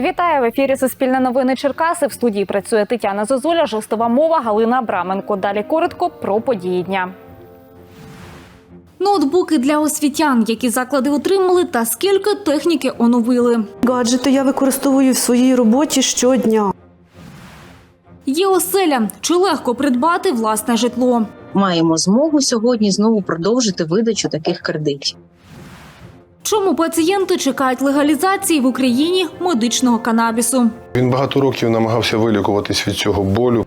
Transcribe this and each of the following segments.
Вітаю в ефірі Суспільне новини Черкаси. В студії працює Тетяна Зозуля, жестова мова Галина Абраменко. Далі коротко про події дня. Ноутбуки для освітян, які заклади отримали, та скільки техніки оновили. Гаджети я використовую в своїй роботі щодня. Є оселя. Чи легко придбати власне житло? маємо змогу сьогодні знову продовжити видачу таких кредитів. Чому пацієнти чекають легалізації в Україні медичного канабісу? Він багато років намагався вилікуватись від цього болю.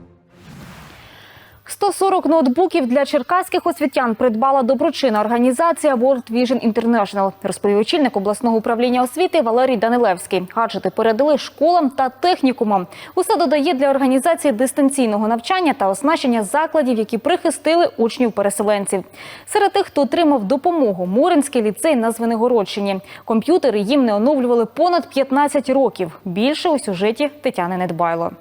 140 ноутбуків для черкаських освітян придбала доброчинна організація World Vision International, розповів очільник обласного управління освіти Валерій Данилевський. Гаджети передали школам та технікумам. Усе додає для організації дистанційного навчання та оснащення закладів, які прихистили учнів-переселенців. Серед тих, хто отримав допомогу, Моринський ліцей на Звенигородщині. Комп'ютери їм не оновлювали понад 15 років. Більше у сюжеті Тетяни Недбайло.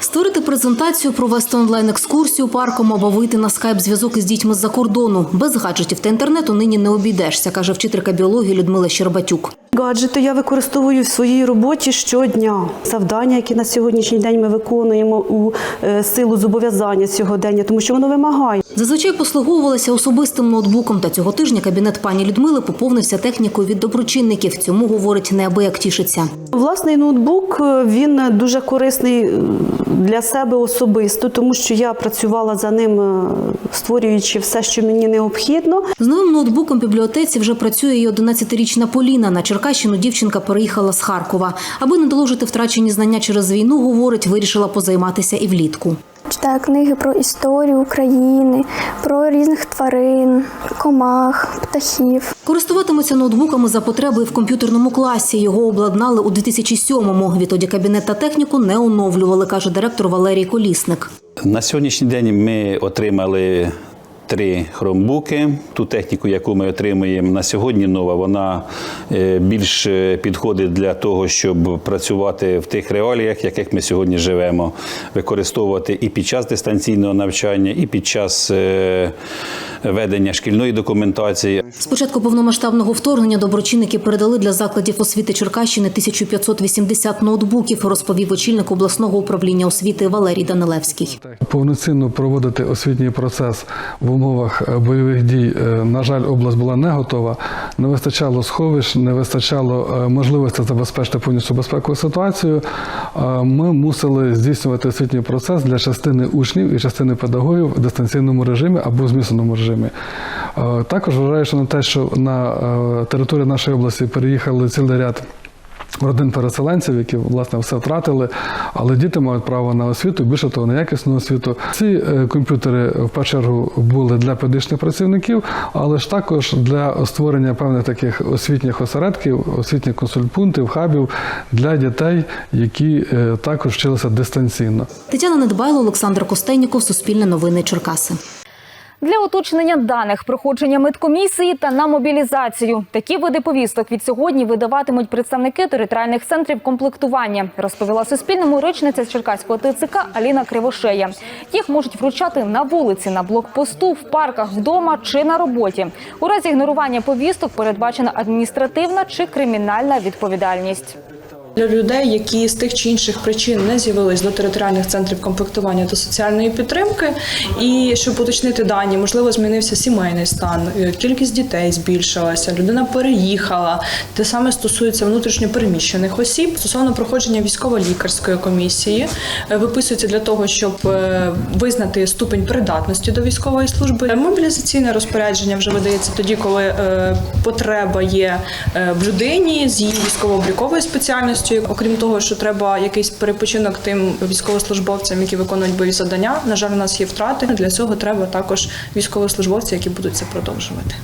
Створити презентацію, провести онлайн-екскурсію парком або вийти на скайп-зв'язок із дітьми з-за кордону. Без гаджетів та інтернету нині не обійдешся, каже вчителька біології Людмила Щербатюк. Гаджети я використовую в своїй роботі щодня. Завдання, які на сьогоднішній день ми виконуємо у е, силу зобов'язання сьогодення, тому що воно вимагає. Зазвичай послуговувалася особистим ноутбуком, та цього тижня кабінет пані Людмили поповнився технікою від доброчинників. Цьому говорить неабияк тішиться. Власний ноутбук е, він дуже корисний е, для себе особисто, тому що я працювала за ним, створюючи все, що мені необхідно. З новим ноутбуком в бібліотеці вже працює і 11-річна Поліна. На Черкащину дівчинка переїхала з Харкова. Аби не доложити втрачені знання через війну, говорить, вирішила позайматися і влітку. Читаю книги про історію України, про різних тварин, комах, птахів. Користуватимуться ноутбуками за потреби в комп'ютерному класі. Його обладнали у 2007-му. Відтоді кабінет та техніку не оновлювали, каже директор Валерій Колісник. На сьогоднішній день ми отримали три хромбуки. Ту техніку, яку ми отримуємо на сьогодні, нова, вона е, більш е, підходить для того, щоб працювати в тих реаліях, в яких ми сьогодні живемо, використовувати і під час дистанційного навчання, і під час е, ведення шкільної документації. З початку повномасштабного вторгнення доброчинники передали для закладів освіти Черкащини 1580 ноутбуків, розповів очільник обласного управління освіти Валерій Данилевський. повноцінно проводити освітній процес в умовах е, бойових дій. е, На жаль, область була не готова. Не вистачало сховищ, не вистачало е, можливості забезпечити повністю безпекову ситуацію. Ми мусили здійснювати освітній процес для частини учнів і частини педагогів в дистанційному режимі або в змішаному режимі. Також вважаю, що на те, що на території нашої області переїхали цілий ряд родин переселенців, які власне все втратили, але діти мають право на освіту, більше того, на якісну освіту. Ці е, комп'ютери в першу чергу були для педагогічних працівників, але ж також для створення певних таких освітніх осередків, освітніх консультпунктів, хабів для дітей, які е, також вчилися дистанційно. Тетяна Недбайло, Олександр Костейніков, Суспільне новини Черкаси. Для уточнення даних проходження медкомісії та на мобілізацію такі види повісток від сьогодні видаватимуть представники територіальних центрів комплектування, розповіла Суспільному речниця з Черкаського ТЦК Аліна Кривошея. Їх можуть вручати на вулиці, на блокпосту, в парках, вдома чи на роботі. У разі ігнорування повісток передбачена адміністративна чи кримінальна відповідальність. Для людей, які з тих чи інших причин не з'явились до територіальних центрів комплектування та соціальної підтримки, і щоб уточнити дані, можливо, змінився сімейний стан, е, кількість дітей збільшилася, людина переїхала. Те саме стосується внутрішньо переміщених осіб. Стосовно проходження військово-лікарської комісії, е, виписується для того, щоб е, визнати ступень придатності до військової служби. Мобілізаційне розпорядження вже видається тоді, коли потреба є в людині з її військово-обліковою спеціальністю. Окрім того, що треба якийсь перепочинок тим військовослужбовцям, які виконують бойові завдання. На жаль, у нас є втрати. Для цього треба також військовослужбовці, які будуть це продовжувати.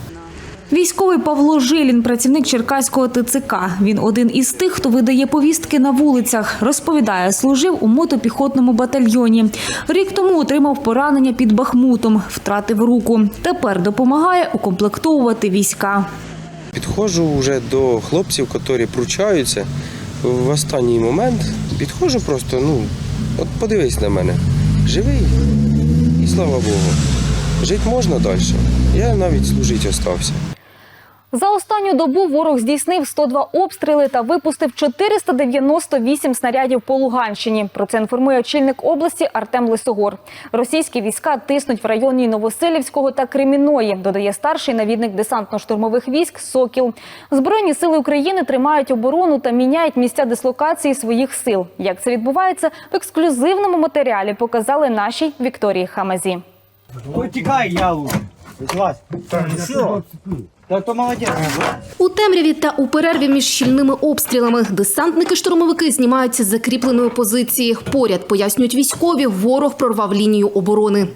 Військовий Павло Жилін, працівник Черкаського ТЦК. Він один із тих, хто видає повістки на вулицях. Розповідає, служив у мотопіхотному батальйоні. Рік тому отримав поранення під Бахмутом, втратив руку. Тепер допомагає укомплектовувати війська. Підходжу вже до хлопців, які пручаються. В останній момент підходжу просто, ну, от подивись на мене. Живий і слава Богу. Жити можна далі. Я навіть служити остався. За останню добу ворог здійснив 102 обстріли та випустив 498 снарядів по Луганщині. Про це інформує очільник області Артем Лисогор. Російські війська тиснуть в районі Новоселівського та Креміної, додає старший навідник десантно-штурмових військ Сокіл. Збройні сили України тримають оборону та міняють місця дислокації своїх сил. Як це відбувається в ексклюзивному матеріалі, показали нашій Вікторії Хамазі. Тікай, я лучше. Злазь. Все. То молодець. У темряві та у перерві між щільними обстрілами десантники-штурмовики знімаються з закріпленої позиції. Поряд пояснюють військові, ворог прорвав лінію оборони.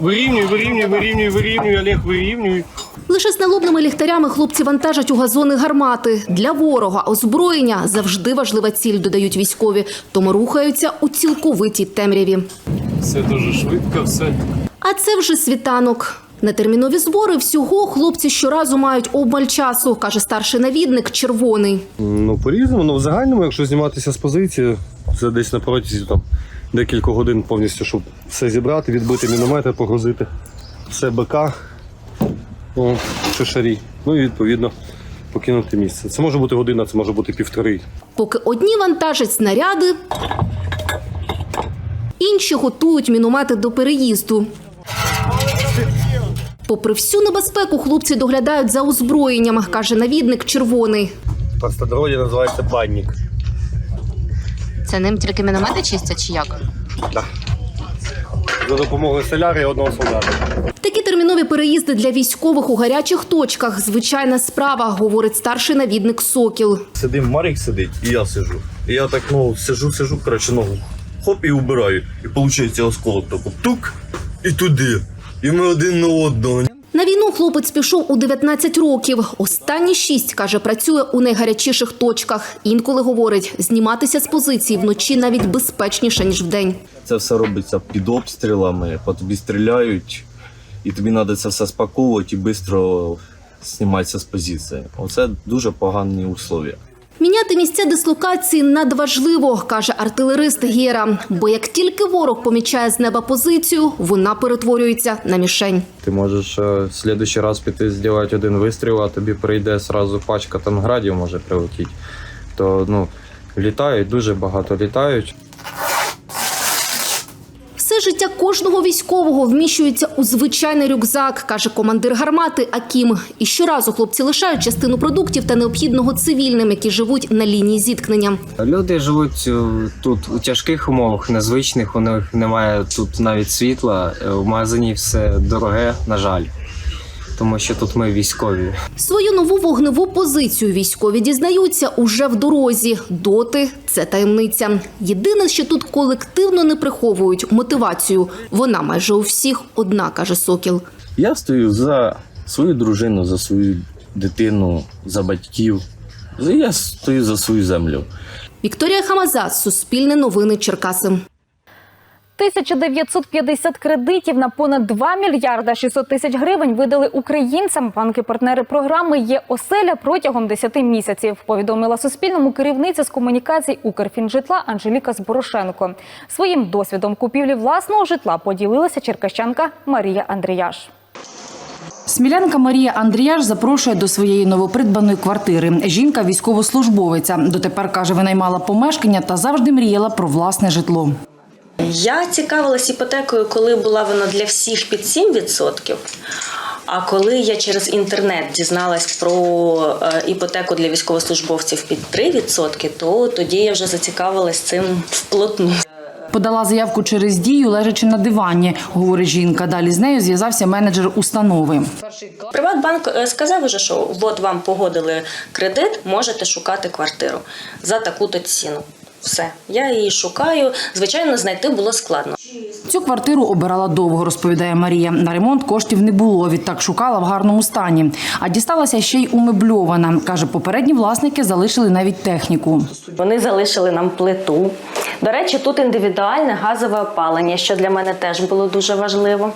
Вирівнюй, вирівнюй, вирівнюй, вирівнюй, Олег, вирівнюй. Лише з налобними ліхтарями хлопці вантажать у газони гармати. Для ворога озброєння завжди важлива ціль, додають військові, тому рухаються у цілковитій темряві. Все дуже швидко, все. А це вже світанок. На термінові збори всього хлопці щоразу мають обмаль часу, каже старший навідник червоний. Ну, по-різному, ну в загальному, якщо зніматися з позиції, це десь на протязі там декілька годин повністю, щоб все зібрати, відбити міномети, погрузити все БК, о, шишарі. Ну і відповідно покинути місце. Це може бути година, це може бути півтори. Поки одні вантажать снаряди, інші готують міномети до переїзду. Попри всю небезпеку, хлопці доглядають за озброєнням, каже навідник червоний. В простодороді називається банник. Це ним тільки міномети чистять чи як? За допомогою соляри і одного солдата. Такі термінові переїзди для військових у гарячих точках звичайна справа, говорить старший навідник Сокіл. Сидим, Марік сидить, і я сижу. І я так ну сижу, сижу, коротше, ногу хоп і убираю. І виходить осколок тако тук і туди. І ми один на одного. На війну хлопець пішов у 19 років. Останні шість, каже, працює у найгарячіших точках. Інколи говорить, зніматися з позиції вночі навіть безпечніше, ніж вдень. Це все робиться під обстрілами, по тобі стріляють, і тобі треба це все спаковувати і швидко зніматися з позиції. Оце дуже погані условия. Міняти місця дислокації надважливо, каже артилерист Гера. Бо як тільки ворог помічає з неба позицію, вона перетворюється на мішень. Ти можеш слідуючий в следующий раз піти зробити один вистріл, а тобі прийде сразу пачка там градів може прилетіти. То ну, літають, дуже багато літають. Життя кожного військового вміщується у звичайний рюкзак, каже командир гармати Акім. І щоразу хлопці лишають частину продуктів та необхідного цивільним, які живуть на лінії зіткнення. Люди живуть е, тут у тяжких умовах, незвичних. У них немає тут навіть світла. Е, В магазині все дороге, на жаль. Тому що тут ми військові. Свою нову вогневу позицію військові дізнаються уже в дорозі. Доти це таємниця. Єдине, що тут колективно не приховують мотивацію. Вона майже у всіх одна, каже Сокіл. Я стою за свою дружину, за свою дитину, за батьків. Я стою за свою землю. Вікторія Хамаза, Суспільне новини Черкаси. 1950 кредитів на понад 2 мільярда 600 тисяч гривень видали українцям. Банки-партнери програми є оселя протягом 10 місяців. Повідомила Суспільному керівниця з комунікацій Укрфінжитла Анжеліка Зборошенко. Своїм досвідом купівлі власного житла поділилася черкащанка Марія Андріяш. Смілянка Марія Андріяш запрошує до своєї новопридбаної квартири. Жінка військовослужбовиця. Дотепер каже, винаймала помешкання та завжди мріяла про власне житло. Я цікавилась іпотекою, коли була вона для всіх під 7%. А коли я через інтернет дізналась про е, іпотеку для військовослужбовців під 3%, то тоді я вже зацікавилась цим вплотну. Подала заявку через дію, лежачи на дивані, говорить жінка. Далі з нею зв'язався менеджер установи. Приватбанк е, сказав уже, що от вам погодили кредит, можете шукати квартиру за таку-то ціну. Все, я її шукаю. Звичайно, знайти було складно. Цю квартиру обирала довго, розповідає Марія. На ремонт коштів не було. Відтак шукала в гарному стані. А дісталася ще й умебльована. Каже, попередні власники залишили навіть техніку. Вони залишили нам плиту. До речі, тут індивідуальне газове опалення, що для мене теж було дуже важливо.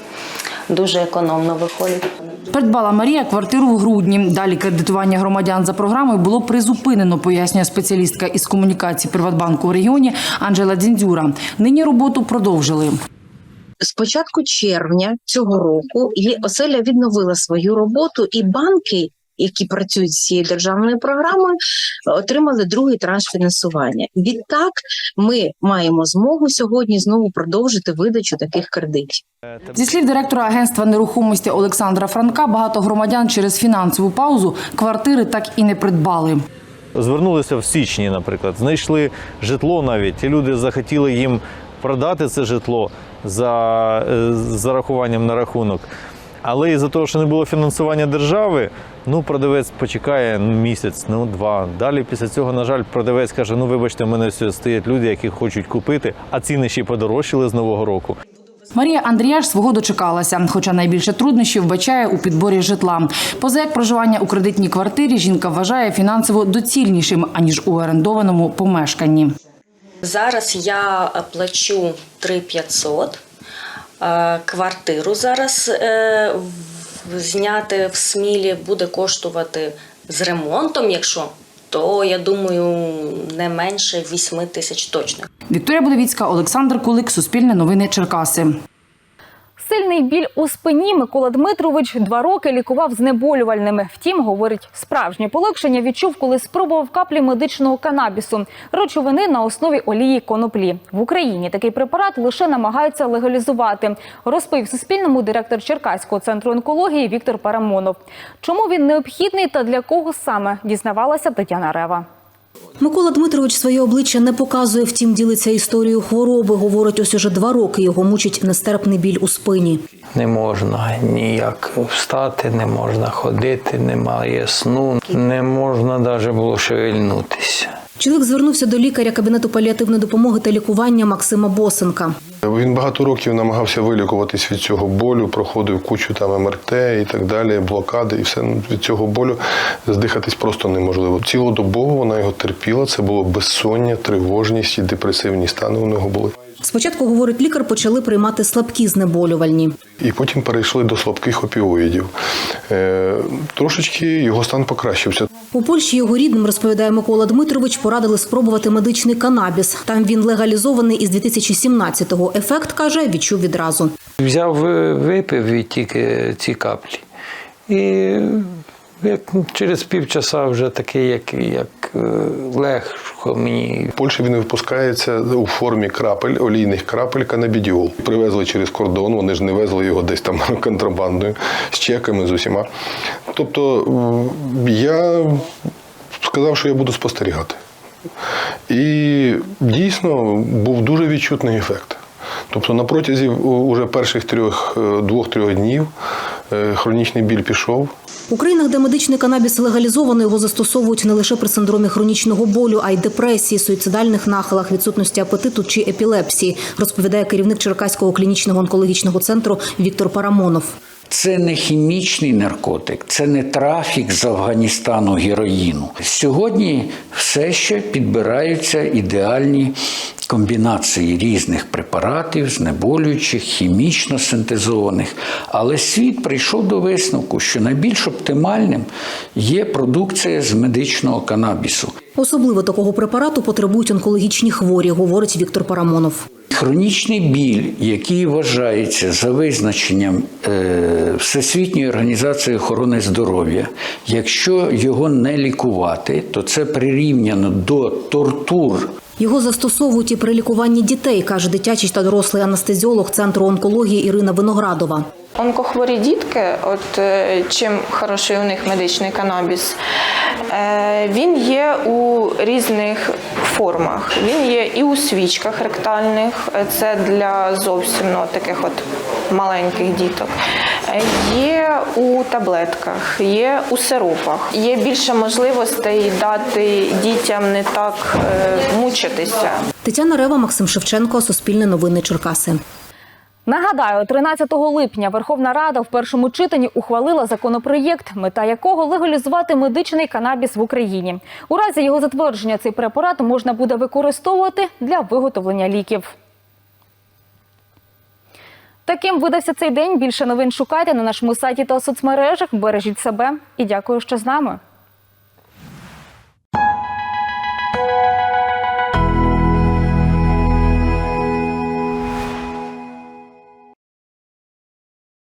Дуже економно виходить. Придбала Марія квартиру в грудні. Далі кредитування громадян за програмою було призупинено, пояснює спеціалістка із комунікації Приватбанку в регіоні Анжела Дзіндзюра. Нині роботу продовжили. З початку червня цього року оселя відновила свою роботу, і банки які працюють з цією державною програмою, отримали другий транш фінансування. Відтак, ми маємо змогу сьогодні знову продовжити видачу таких кредитів. Зі слів директора агентства нерухомості Олександра Франка, багато громадян через фінансову паузу квартири так і не придбали. Звернулися в січні, наприклад, знайшли житло навіть, і люди захотіли їм продати це житло за е, зарахуванням на рахунок. Але із-за того, що не було фінансування держави, ну продавець почекає місяць, ну два. Далі після цього, на жаль, продавець каже: ну вибачте, в мене все стоять люди, які хочуть купити, а ціни ще подорожчали з нового року. Марія Андріяш свого дочекалася, хоча найбільше труднощів вбачає у підборі житла. Поза як проживання у кредитній квартирі жінка вважає фінансово доцільнішим аніж у орендованому помешканні. Зараз я е, плачу 3500. Е, Квартиру зараз е, в- зняти в Смілі буде коштувати з ремонтом, якщо, то я думаю, не менше 8 тисяч точно. Вікторія Будовіцька, Олександр Кулик, Суспільне новини Черкаси. Сильний біль у спині Микола Дмитрович два роки лікував знеболювальними. Втім, говорить, справжнє полегшення відчув, коли спробував каплі медичного канабісу, речовини на основі олії коноплі. В Україні такий препарат лише намагаються легалізувати. Розповів Суспільному директор Черкаського центру онкології Віктор Парамонов. Чому він необхідний та для кого саме дізнавалася Тетяна Рева. Микола Дмитрович своє обличчя не показує, втім ділиться історією хвороби. Говорить, ось уже два роки його мучить нестерпний біль у спині. Не можна ніяк встати, не можна ходити, немає сну, не можна навіть було шевельнутися. Чоловік звернувся до лікаря кабінету паліативної допомоги та лікування Максима Босенка. Він багато років намагався вилікуватись від цього болю, проходив кучу там МРТ і так далі, блокади, і все Ну, від цього болю здихатись просто неможливо. Цілодобово вона його терпіла. Це було безсоння, тривожність і депресивні стани у нього були. Спочатку, говорить лікар, почали приймати слабкі знеболювальні. І потім перейшли до слабких опіоїдів. Е, трошечки його стан покращився. У Польщі його рідним, розповідає Микола Дмитрович, порадили спробувати медичний канабіс. Там він легалізований із 2017-го. Ефект, каже, відчув відразу. Взяв, е, випив і тільки ці каплі. І як через півчаса вже такий, як, як е, легко мені. В Польщі він випускається у формі крапель, олійних крапель канабідіол. Привезли через кордон, вони ж не везли його десь там контрабандою, з чеками, з усіма. Тобто я сказав, що я буду спостерігати. І дійсно був дуже відчутний ефект. Тобто на протязі уже перших трьох, е, двох-трьох днів е, хронічний біль пішов. У країнах, де медичний канабіс легалізовано, його застосовують не лише при синдромі хронічного болю, а й депресії, суїцидальних нахилах, відсутності апетиту чи епілепсії, розповідає керівник Черкаського клінічного онкологічного центру Віктор Парамонов. Це не хімічний наркотик, це не трафік з Афганістану героїну. Сьогодні все ще підбираються ідеальні комбінації різних препаратів, знеболюючих, хімічно синтезованих. Але світ прийшов до висновку, що найбільш оптимальним є продукція з медичного канабісу. Особливо такого препарату потребують онкологічні хворі, говорить Віктор Парамонов. Хронічний біль, який вважається за визначенням е, Всесвітньої організації охорони здоров'я, якщо його не лікувати, то це прирівняно до тортур. Його застосовують і при лікуванні дітей, каже дитячий та дорослий анестезіолог центру онкології Ірина Виноградова. Онкохворі дітки, от е, чим хороший у них медичний канабіс, е, він є у різних формах. Він є і у свічках ректальних, це для зовсім ну, таких от маленьких діток. Е, Є у таблетках, є у сиропах. Є більше можливостей дати дітям не так е, мучитися. Тетяна Рева, Максим Шевченко, Суспільне новини Черкаси. Нагадаю, 13 липня Верховна Рада в першому читанні ухвалила законопроєкт, мета якого легалізувати медичний канабіс в Україні. У разі його затвердження цей препарат можна буде використовувати для виготовлення ліків. Таким видався цей день. Більше новин шукайте на нашому сайті та соцмережах. Бережіть себе і дякую, що з нами.